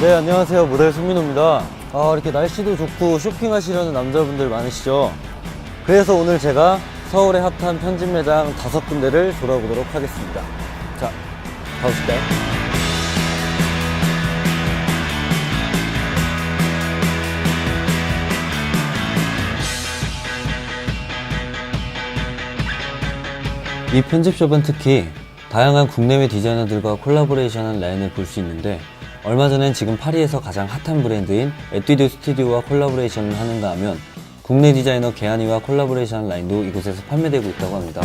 네, 안녕하세요. 모델 손민호입니다. 아, 이렇게 날씨도 좋고 쇼핑하시려는 남자분들 많으시죠? 그래서 오늘 제가 서울의 핫한 편집 매장 다섯 군데를 돌아보도록 하겠습니다. 자, 가보실까요? 이 편집숍은 특히 다양한 국내외 디자이너들과 콜라보레이션한 라인을 볼 수 있는데 얼마 전엔 지금 파리에서 가장 핫한 브랜드인 에뛰드 스튜디오와 콜라보레이션을 하는가 하면 국내 디자이너 개한이와 콜라보레이션 라인도 이곳에서 판매되고 있다고 합니다.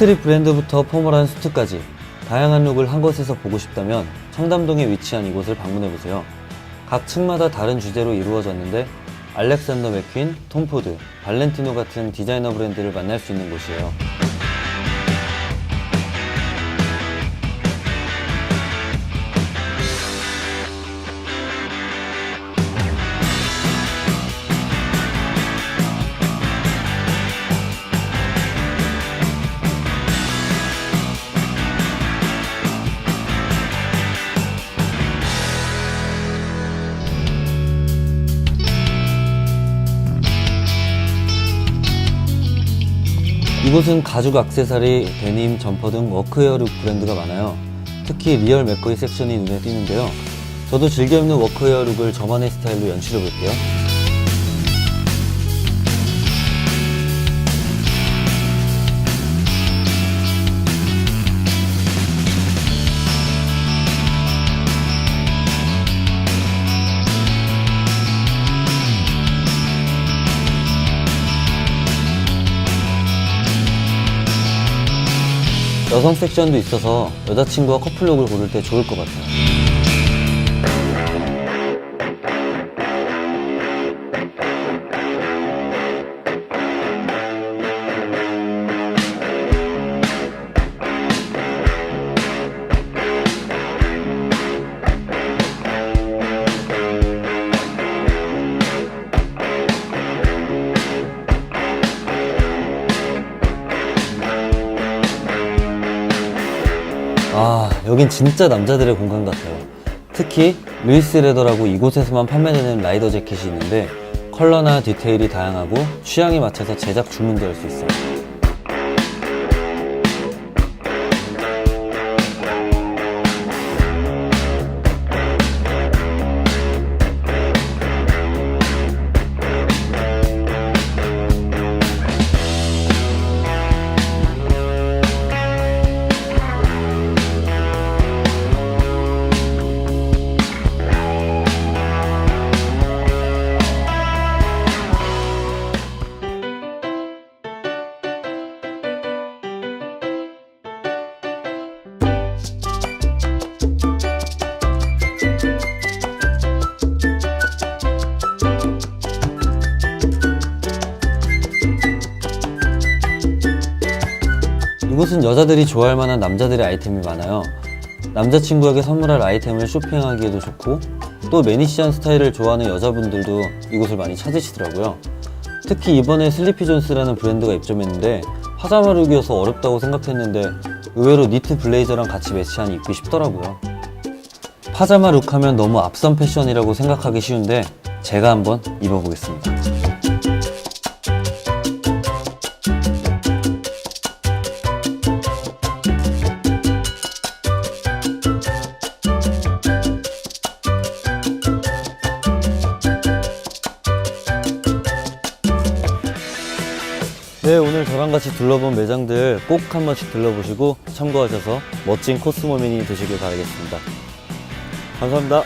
스트릿 브랜드부터 포멀한 수트까지 다양한 룩을 한 곳에서 보고 싶다면 청담동에 위치한 이곳을 방문해보세요. 각 층마다 다른 주제로 이루어졌는데 알렉산더 맥퀸, 톰 포드, 발렌티노 같은 디자이너 브랜드를 만날 수 있는 곳이에요. 이곳은 가죽 액세서리, 데님, 점퍼 등 워크웨어룩 브랜드가 많아요. 특히 리얼 맥거이 섹션이 눈에 띄는데요. 저도 즐겨 입는 워크웨어 룩을 저만의 스타일로 연출해 볼게요. 여성 섹션도 있어서 여자친구와 커플룩을 고를 때 좋을 것 같아요. 아, 여긴 진짜 남자들의 공간 같아요. 특히 루이스 레더라고 이곳에서만 판매되는 라이더 재킷이 있는데 컬러나 디테일이 다양하고 취향에 맞춰서 제작 주문도 할 수 있어요. 이곳은 여자들이 좋아할 만한 남자들의 아이템이 많아요. 남자친구에게 선물할 아이템을 쇼핑하기에도 좋고 또 매니시한 스타일을 좋아하는 여자분들도 이곳을 많이 찾으시더라고요. 특히 이번에 슬리피 존스라는 브랜드가 입점했는데 파자마 룩이어서 어렵다고 생각했는데 의외로 니트 블레이저랑 같이 매치하니 입기 쉽더라고요. 파자마 룩 하면 너무 앞선 패션이라고 생각하기 쉬운데 제가 한번 입어보겠습니다. 네, 오늘 저랑 같이 둘러본 매장들 꼭 한 번씩 들러보시고 참고하셔서 멋진 코스모민이 되시길 바라겠습니다. 감사합니다.